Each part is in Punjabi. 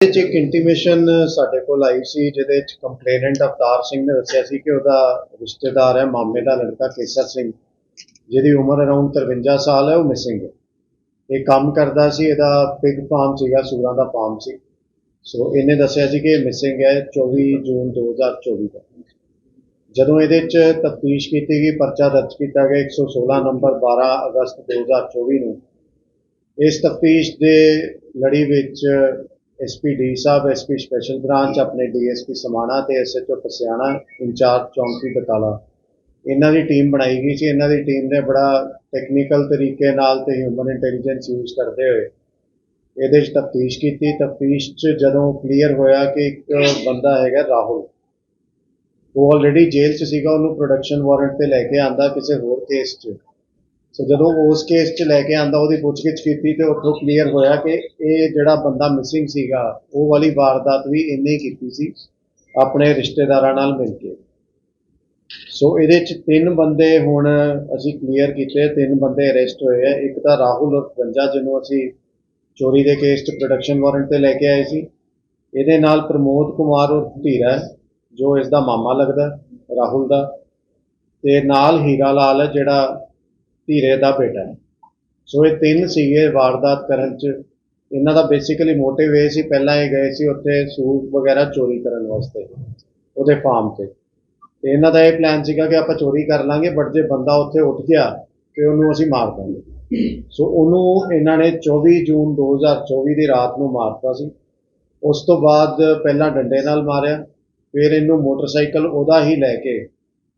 ਇਹਦੇ 'ਚ ਇੱਕ ਇੰਟੀਮੇਸ਼ਨ ਸਾਡੇ ਕੋਲ ਆਈ ਸੀ, ਜਿਹਦੇ ਵਿੱਚ ਕੰਪਲੇਨੈਂਟ ਅਵਤਾਰ ਸਿੰਘ ਨੇ ਦੱਸਿਆ ਸੀ ਕਿ ਉਹਦਾ ਰਿਸ਼ਤੇਦਾਰ ਹੈ, ਮਾਮੇ ਦਾ ਲੜਕਾ ਕੇਸਰ ਸਿੰਘ, ਜਿਹਦੀ ਉਮਰ ਅਰਾਊਂਡ 53 ਸਾਲ ਹੈ, ਉਹ ਮਿਸਿੰਗ ਹੈ। ਇਹ ਕੰਮ ਕਰਦਾ ਸੀ, ਇਹਦਾ ਪਿਗ ਫਾਰਮ ਸੀਗਾ, ਸੂਰਾਂ ਦਾ ਫਾਰਮ ਸੀ। ਸੋ ਇਹਨੇ ਦੱਸਿਆ ਸੀ ਕਿ ਇਹ ਮਿਸਿੰਗ ਹੈ 24 ਜੂਨ 2024 ਦਾ। ਜਦੋਂ ਇਹਦੇ 'ਚ ਤਫਤੀਸ਼ ਕੀਤੀ ਗਈ, ਪਰਚਾ ਦਰਜ ਕੀਤਾ ਗਿਆ 116 ਨੰਬਰ 12 ਅਗਸਤ 2024 ਨੂੰ, ਇਸ ਤਫਤੀਸ਼ ਦੇ ਲੜੀ ਵਿੱਚ ਐਸਪੀ ਸਾਹਿਬ ਐਸਪੀ ਸਪੈਸ਼ਲ ਬ੍ਰਾਂਚ ਆਪਣੇ ਡੀਐਸਪੀ ਸਮਾਣਾ ਤੇ ਐਸਐਚਓ ਪਸਿਆਣਾ, ਇੰਚਾਰਜ ਚੌਂਕੀ ਬਟਾਲਾ। ਇਹਨਾਂ ਦੀ ਟੀਮ ਬਣਾਈ ਗਈ ਸੀ। ਇਹਨਾਂ ਦੀ ਟੀਮ ਨੇ ਬੜਾ ਟੈਕਨੀਕਲ ਤਰੀਕੇ ਨਾਲ ਤੇ ਹਿਊਮਨ ਇੰਟੈਲੀਜੈਂਸ ਯੂਜ਼ ਕਰਦੇ ਹੋਏ ਇਹਦੇ 'ਚ ਤਫਤੀਸ਼ ਕੀਤੀ। ਤਫਤੀਸ਼ 'ਚ ਜਦੋਂ ਕਲੀਅਰ ਹੋਇਆ ਕਿ ਇੱਕ ਬੰਦਾ ਹੈਗਾ ਰਾਹੁਲ, ਉਹ ਆਲਰੇਡੀ ਜੇਲ੍ਹ 'ਚ ਸੀਗਾ। ਉਹਨੂੰ ਪ੍ਰੋਡਕਸ਼ਨ ਵਾਰੰਟ ਤੇ ਲੈ ਕੇ ਆਂਦਾ ਕਿਸੇ ਹੋਰ ਕੇਸ 'ਚ। ਸੋ ਜਦੋਂ ਉਸ ਕੇਸ 'ਚ ਲੈ ਕੇ ਆਂਦਾ, ਉਹਦੀ ਪੁੱਛਗਿੱਛ ਕੀਤੀ ਤੇ ਉੱਥੋਂ ਕਲੀਅਰ ਹੋਇਆ ਕਿ ਇਹ ਜਿਹੜਾ ਬੰਦਾ ਮਿਸਿੰਗ ਸੀਗਾ, ਉਹ ਵਾਲੀ ਵਾਰਦਾਤ ਵੀ ਇਹਨੇ ਹੀ ਕੀਤੀ ਸੀ, ਆਪਣੇ ਰਿਸ਼ਤੇਦਾਰਾਂ ਨਾਲ ਮਿਲ ਕੇ। ਸੋ ਇਹਦੇ 'ਚ ਤਿੰਨ ਬੰਦੇ ਹੁਣ ਅਸੀਂ ਕਲੀਅਰ ਕੀਤੇ, ਤਿੰਨ ਬੰਦੇ ਅਰੈਸਟ ਹੋਏ ਆ। ਇੱਕ ਤਾਂ ਰਾਹੁਲ ਉਰਫ ਗੰਜਾ, ਜਿਹਨੂੰ ਅਸੀਂ ਚੋਰੀ ਦੇ ਕੇਸ 'ਚ ਪ੍ਰੋਡਕਸ਼ਨ ਵਾਰੰਟ ਤੇ ਲੈ ਕੇ ਆਏ ਸੀ। ਇਹਦੇ ਨਾਲ ਪ੍ਰਮੋਦ ਕੁਮਾਰ ਔਰ ਧੀਰਾ, ਜੋ ਇਸ ਦਾ ਮਾਮਾ ਲੱਗਦਾ, ਰਾਹੁਲ ਦਾ। ਤੇ ਨਾਲ ਹੀਰਾ ਲਾਲ ਹੈ ਜਿਹੜਾ ਧੀਰੇ ਦਾ ਬੇਟਾ ਹੈ। ਸੋ ਇਹ ਤਿੰਨ ਸੀਗੇ ਵਾਰਦਾਤ ਕਰਨ 'ਚ। ਇਹਨਾਂ ਦਾ ਬੇਸਿਕਲੀ ਮੋਟਿਵ ਇਹ ਸੀ, ਪਹਿਲਾਂ ਇਹ ਗਏ ਸੀ ਉੱਥੇ ਸੂਟ ਵਗੈਰਾ ਚੋਰੀ ਕਰਨ ਵਾਸਤੇ, ਉਹਦੇ ਫਾਰਮ ਤੇ। ਤੇ ਇਹਨਾਂ ਦਾ ਇਹ ਪਲਾਨ ਸੀਗਾ ਕਿ ਆਪਾਂ ਚੋਰੀ ਕਰ ਲਾਂਗੇ ਬਟ ਜੇ ਬੰਦਾ ਉੱਥੇ ਉੱਠ ਗਿਆ, ਤੇ ਉਹਨੂੰ ਅਸੀਂ ਮਾਰ ਦਾਂਗੇ। ਸੋ ਉਹਨੂੰ ਇਹਨਾਂ ਨੇ 24 ਜੂਨ 2024 ਦੀ ਰਾਤ ਨੂੰ ਮਾਰਤਾ ਸੀ। ਉਸ ਤੋਂ ਬਾਅਦ ਪਹਿਲਾਂ ਡੰਡੇ ਨਾਲ ਮਾਰਿਆ, ਫਿਰ ਇਹਨੂੰ ਮੋਟਰਸਾਈਕਲ ਉਹਦਾ ਹੀ ਲੈ ਕੇ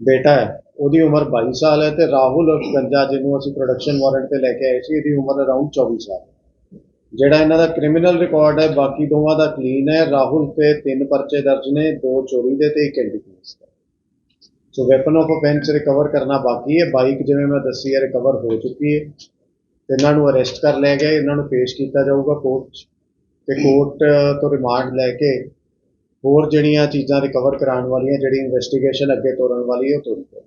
ਬੇਟਾ ਹੈ, ਉਹਦੀ ਉਮਰ 22 ਸਾਲ ਹੈ ਤੇ ਰਾਹੁਲ ਗੰਜਾ ਜਿਹਨੂੰ ਅਸੀਂ ਪ੍ਰੋਡਕਸ਼ਨ ਵਾਰੰਟ ਤੇ ਲੈ ਕੇ ਆਏ ਸੀ, ਇਹਦੀ ਉਮਰ ਅਰਾਊਂਡ 24 ਸਾਲ ਹੈ। ਜਿਹੜਾ ਇਹਨਾਂ ਦਾ ਕ੍ਰਿਮੀਨਲ ਰਿਕਾਰਡ ਹੈ, ਬਾਕੀ ਦੋਵਾਂ ਦਾ ਕਲੀਨ ਹੈ, ਰਾਹੁਲ ਤੇ ਤਿੰਨ ਪਰਚੇ ਦਰਜ ਨੇ, ਦੋ ਚੋਰੀ ਦੇ ਤੇ ਇੱਕ NDPS the. So weapon of offence recover ਕਰਨਾ ਬਾਕੀ ਹੈ ਬਾਈਕ ਜਿਵੇਂ ਮੈਂ ਦੱਸੀ ਹੈ ਰਿਕਵਰ ਹੋ ਚੁੱਕੀ ਹੈ। ਤੇ ਇਹਨਾਂ ਨੂੰ ਅਰੈਸਟ ਕਰ ਲਿਆ ਗਿਆ, ਇਹਨਾਂ ਨੂੰ ਪੇਸ਼ ਕੀਤਾ ਜਾਊਗਾ ਕੋਰਟ 'ਚ ਤੇ ਕੋਰਟ ਤੋਂ ਰਿਮਾਂਡ ਲੈ ਕੇ ਹੋਰ ਜਿਹੜੀਆਂ ਚੀਜ਼ਾਂ ਰਿਕਵਰ ਕਰਾਉਣ ਵਾਲੀਆਂ ਜਿਹੜੀ ਇਨਵੈਸਟੀਗੇਸ਼ਨ ਅੱਗੇ ਤੋਰਨ ਵਾਲੀ ਹੈ ਉਹ ਤੋਰੀ ਜਾਊਗੀ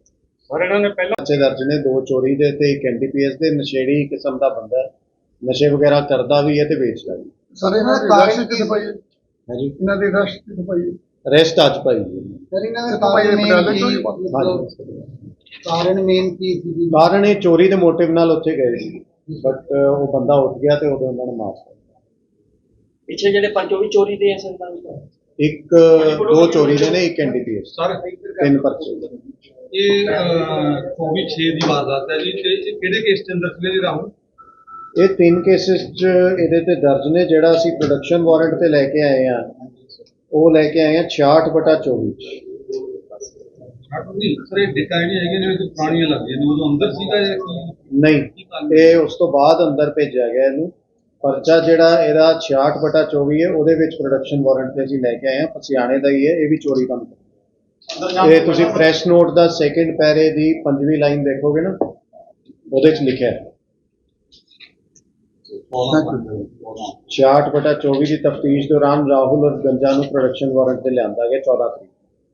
ਔਰ ਇਹਨਾਂ ਨੇ ਪਹਿਲਾਂ ਪਰਚੇ ਦਰਜ ਨੇ ਦੋ ਚੋਰੀ ਦੇ ਤੇ ਇੱਕ ਐਨਡੀਪੀਐਸ ਦੇ ਨਸ਼ੇੜੀ ਕਿਸਮ ਦਾ ਬੰਦਾ ਹੈ। ਨਸ਼ੇ ਵਗੈਰਾ ਕਰਦਾ ਵੀ ਹੈ ਤੇ ਵੇਚਦਾ ਵੀ ਸਰ ਇਹਨਾਂ ਦੀ ਕਾਸ਼ ਕਿੱਥੇ ਪਈ ਹੈ? ਹੈ ਜੀ ਇਹਨਾਂ ਦੀ ਰਸ਼ ਕਿੱਥੇ ਪਈ ਹੈ? ਅਰੈਸਟ ਅੱਜ ਭਾਈ ਜੀ ਸਰ ਇਹਨਾਂ ਦੇ ਕਾਰਨ ਹਾਂਜੀ ਕਾਰਨ ਮੇਨ ਕੀ ਸੀ? ਕਾਰਨ ਇਹ ਚੋਰੀ ਦੇ ਮੋਟਿਵ ਨਾਲ ਉੱਥੇ ਗਏ ਸੀ ਬਟ ਉਹ ਬੰਦਾ ਉੱਠ ਗਿਆ ਤੇ ਉਦੋਂ ਉਹਨਾਂ ਨੇ ਮਾਰ ਦਿੱਤਾ ਪਿੱਛੇ ਜਿਹੜੇ ਪੰਜ ਉਹ ਵੀ ਚੋਰੀ ਦੇ ਅਸਲ ਦਾ ਇੱਕ ਦੋ ਚੋਰੀ ਦੇ ਨੇ ਇੱਕ ਐਨਡੀਪੀਐਸ ਸਰ ਤਿੰਨ ਪਰਚੇ। ਇਹ 24 6 ਦੀ ਵਾਰਦਾਤ ਹੈ ਜੀ। ਤੇ ਇਹ ਕਿਹੜੇ ਕੇਸ ਦੇ ਅੰਦਰ ਜੀ ਰਾਹੁਲ? ਇਹ ਤਿੰਨ ਕੇਸਿਸ ਚ ਇਹਦੇ ਤੇ ਦਰਜ ਨੇ ਜਿਹੜਾ ਅਸੀਂ ਪ੍ਰੋਡਕਸ਼ਨ ਵਾਰੰਟ ਤੇ ਲੈ ਕੇ ਆਏ ਆ ਉਹ ਲੈ ਕੇ ਆਏ ਆ 66 ਬਟਾ 24 ਚ ਨਹੀਂ ਸਰ ਇਹ ਡੇਟਾ ਨਹੀਂ ਹੈਗੇ ਨੇ ਪੁਰਾਣੀਆਂ ਲੱਗਦੀਆਂ ਨੇ। ਉਦੋਂ ਅੰਦਰ ਸੀਗਾ ਜਾਂ ਕੀ? ਨਹੀਂ ਇਹ ਉਸ ਤੋਂ ਬਾਅਦ ਅੰਦਰ ਭੇਜਿਆ ਗਿਆ ਇਹਨੂੰ। ਪਰਚਾ ਜਿਹੜਾ ਇਹਦਾ 66 ਬਟਾ 24 ਹੈ ਉਹਦੇ ਵਿੱਚ ਪ੍ਰੋਡਕਸ਼ਨ ਵਾਰੰਟ ਤੇ ਅਸੀਂ ਲੈ ਕੇ ਆਏ ਹਾਂ ਪਸਿਆਣੇ ਦਾ ਹੀ ਹੈ ਇਹ ਵੀ ਚੋਰੀ ਕੰਮ ਕਰਦਾ ਇਹ ਤੁਸੀਂ ਪ੍ਰੈਸ ਨੋਟ ਦਾ ਸੈਕਿੰਡ ਪੈਰੇ ਦੀ ਪੰਜਵੀਂ ਲਾਈਨ ਦੇਖੋਗੇ ਨਾ ਉਹਦੇ 'ਚ ਲਿਖਿਆ ਹੈ। 66 ਬਟਾ 24 ਦੀ ਤਫਤੀਸ਼ ਦੌਰਾਨ ਰਾਹੁਲ ਔਰ ਗੰਜਾ ਨੂੰ ਪ੍ਰੋਡਕਸ਼ਨ ਵਾਰੰਟ ਤੇ ਲਿਆਂਦਾ ਗਿਆ 14 ਤਰੀਕ।